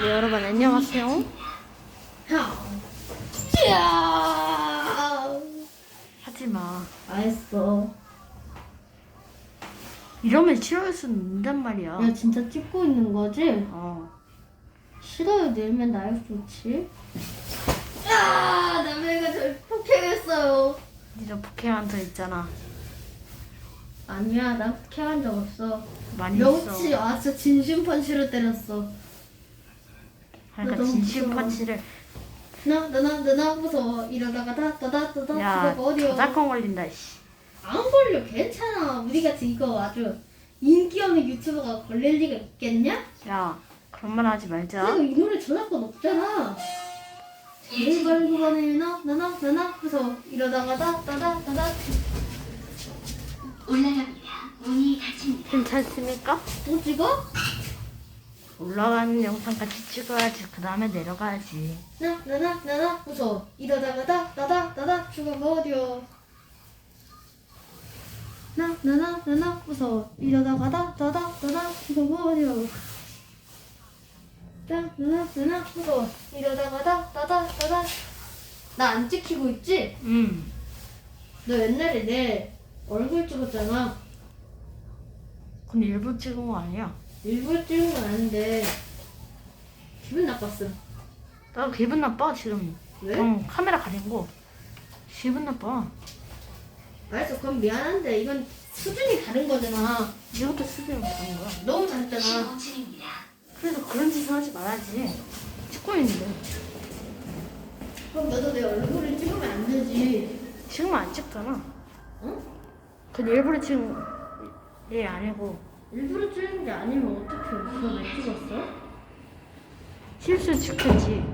네, 여러분 안녕하세요. 야! 하지 마. 알았어. 이러면 싫어할 수 있단 말이야. 야 진짜 찍고 있는 거지? 어. 싫어요 내면 나야 좋지. 아 남해가 절 폭행했어요. 니도 포켓몬터 있잖아. 아니야 나 폭행한 적 없어. 많이 명치 있어. 와서 진심 펀치로 때렸어. 그러니까 너무 진심 무서워. 펀치를 나 나 나나 무서워 이러다가 다 다 다 다 다 야 죽어가 어디요? 저작권 걸린다. 씨. 안 걸려 괜찮아. 우리 같이 이거 아주 인기 없는 유튜버가 걸릴 리가 있겠냐? 야 그런 말 하지 말자. 그리고 이 노래 저작권 없잖아. 제발 그만해 나나 나 나 나 무서워 이러다가 다 다 다 다다 올라갑니다. 문이 닫힙니다. 괜찮습니까? 또 찍어? 올라가는 영상 같이 찍어야지. 그 다음에 내려가야지. 나 나 나 나 나 무서워 이러다가 다다다다다 죽어버려 나나 나 나 나 무서워 이러다가 다다다다다 죽어버려 나나 나 나 나 무서워 이러다가 다다다다다 나 안 찍히고 있지? 음. 너 옛날에 내 얼굴 찍었잖아 근데 일부러 찍은 거 아니야. 일부러 찍은 건 아닌데 기분 나빴어 나 기분 나빠 지금. 왜? 응 카메라 가린 거. 기분 나빠. 알았어 그럼 미안한데 이건 수준이 다른 거잖아 이것도 수준이 못하는 거야. 너무 중입니다. 그래서 그런 짓을 하지 말아야지. 찍고 있는데. 그럼 너도 내 얼굴을 찍으면 안 되지 지금 안 찍잖아. 응? 근데 일부러 찍은 일 아니고 일부러 찍은 게 아니면 어떻게 없어 왜 찍었어? 실수 찍혔지.